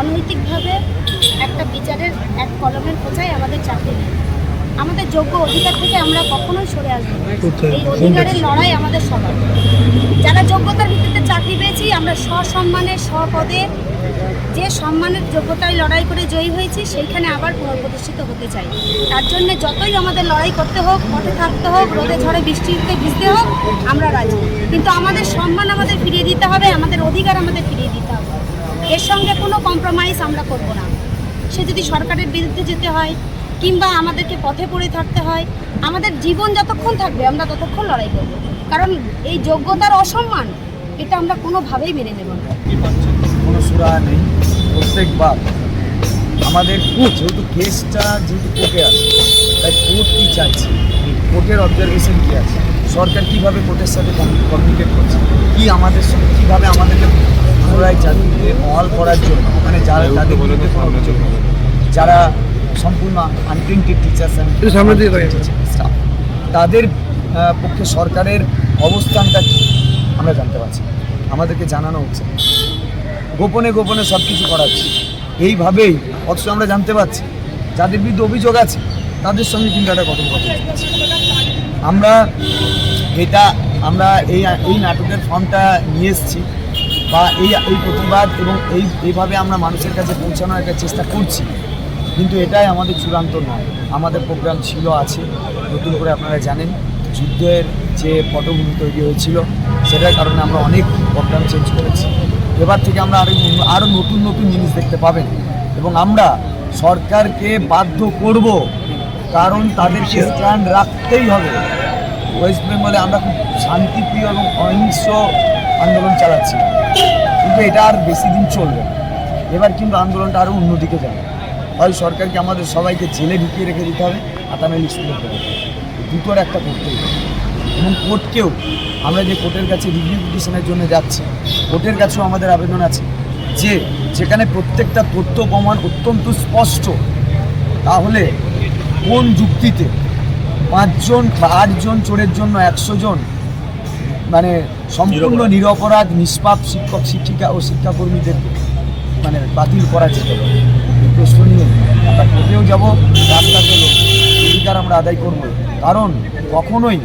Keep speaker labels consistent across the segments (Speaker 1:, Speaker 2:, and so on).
Speaker 1: অনৈতিকভাবে একটা বিচারের এক কলমের খোঁচায় আমাদের চাকরি নেই। আমাদের যোগ্য অধিকার থেকে আমরা কখনোই সরে আসব না। এই অধিকারের লড়াই আমাদের সবার। যারা যোগ্যতার ভিত্তিতে চাকরি পেয়েছি আমরা সসম্মানে স্বপদে যে সম্মানের যোগ্যতায় লড়াই করে জয়ী হয়েছি সেইখানে আবার পুনঃপ্রতিষ্ঠিত হতে চাই। তার জন্য যতই আমাদের লড়াই করতে হোক পথে থাকতে হোক রোদে ঝড়ে বৃষ্টিতে ভিজতে হোক আমরা রাজি। কিন্তু আমাদের সম্মান আমাদের ফিরিয়ে দিতে হবে আমাদের অধিকার আমাদের ফিরিয়ে দিতে হবে। এর সঙ্গে কোনো কম্প্রোমাইজ আমরা করব না। সে যদি সরকারের বিরুদ্ধে যেতে হয়, কিংবা আমাদেরকে পথে পড়ে থাকতে হয়, আমাদের জীবন যতক্ষণ থাকবে আমরা ততক্ষণ লড়াই করব। কারণ এই যোগ্যতার অসম্মান, এটা আমরা কোনোভাবেই মেনে নেব না।
Speaker 2: কোনো সুরাহা নেই? প্রত্যেকবার আমাদের যেহেতু কেসটা যেহেতু কোর্টে আছে, তাই কোর্ট কী চাইছে? কোর্টের অবজারভেশন কী আছে? সরকার কীভাবে কোর্টের সাথে কমিউনিকেট করছে? কী আমাদের সঙ্গে কীভাবে আমাদেরকে পুনরায় চাকরিতে বহাল করার জন্য মানে যারা তাদের। যারা সম্পূর্ণ আনপ্রিন্টেড টিচার্স স্টাফ তাদের পক্ষে সরকারের অবস্থানটা কী? আমরা জানতে পারছি। আমাদেরকে জানানো হচ্ছে। গোপনে গোপনে সব কিছু করাচ্ছে এইভাবেই অথচ আমরা জানতে পারছি যাদের বিরুদ্ধে অভিযোগ আছে তাদের সঙ্গে কিন্তু একটা কথোপকথন। আমরা এটা আমরা এই এই নাটকের ফর্মটা নিয়ে এসেছি। বা এই এই প্রতিবাদ এবং এই এইভাবে আমরা মানুষের কাছে পৌঁছানোর একটা চেষ্টা করছি। কিন্তু এটাই আমাদের চূড়ান্ত নয়। আমাদের প্রোগ্রাম ছিল আছে। নতুন করে আপনারা জানেন যুদ্ধের যে পটভূমি তৈরি হয়েছিল সেটার কারণে আমরা অনেক প্রোগ্রাম চেঞ্জ করেছি। এবার থেকে আমরা আরও আরও নতুন নতুন জিনিস দেখতে পাবেন। এবং আমরা সরকারকে বাধ্য করব কারণ তাদেরকে স্ট্যান্ড রাখতেই হবে। ওয়েস্ট বেঙ্গলে আমরা খুব শান্তিপ্রিয় এবং অহিংস আন্দোলন চালাচ্ছি। কিন্তু এটা আর বেশি দিন চলবে এবার কিন্তু আন্দোলনটা আরও অন্যদিকে যাবে। হয় সরকারকে আমাদের সবাইকে জেলে ঢুকিয়ে রেখে দিতে হবে, আতামেলি স্কুলে দেবে দুটোর একটা করতেই হবে। এবং কোর্টকেও আমরা যে কোর্টের কাছে রিভিউ পিটিশনের জন্য যাচ্ছি, কোর্টের কাছেও আমাদের আবেদন আছে যে যেখানে প্রত্যেকটা তথ্য প্রমাণ অত্যন্ত স্পষ্ট, তাহলে কোন যুক্তিতে পাঁচজন বা আটজন চোরের জন্য একশো জন মানে সম্পূর্ণ নিরপরাধ। নিষ্পাপ শিক্ষক শিক্ষিকা ও শিক্ষাকর্মীদের মানে বাতিল করা যেতে। পারে প্রশ্ন নিয়ে আমরা কোর্টেও যাব রাস্তাতেও অধিকার আমরা আদায় করব। কারণ কখনোই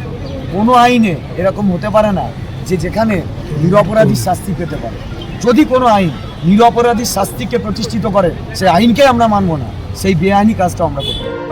Speaker 2: কোনো আইনে এরকম হতে পারে না যে যেখানে নিরপরাধীর শাস্তি পেতে পারে। যদি কোনো আইন নিরপরাধীর শাস্তিকে প্রতিষ্ঠিত করে সেই আইনকে আমরা মানব না সেই বেআইনি কাজটা আমরা করতে পারি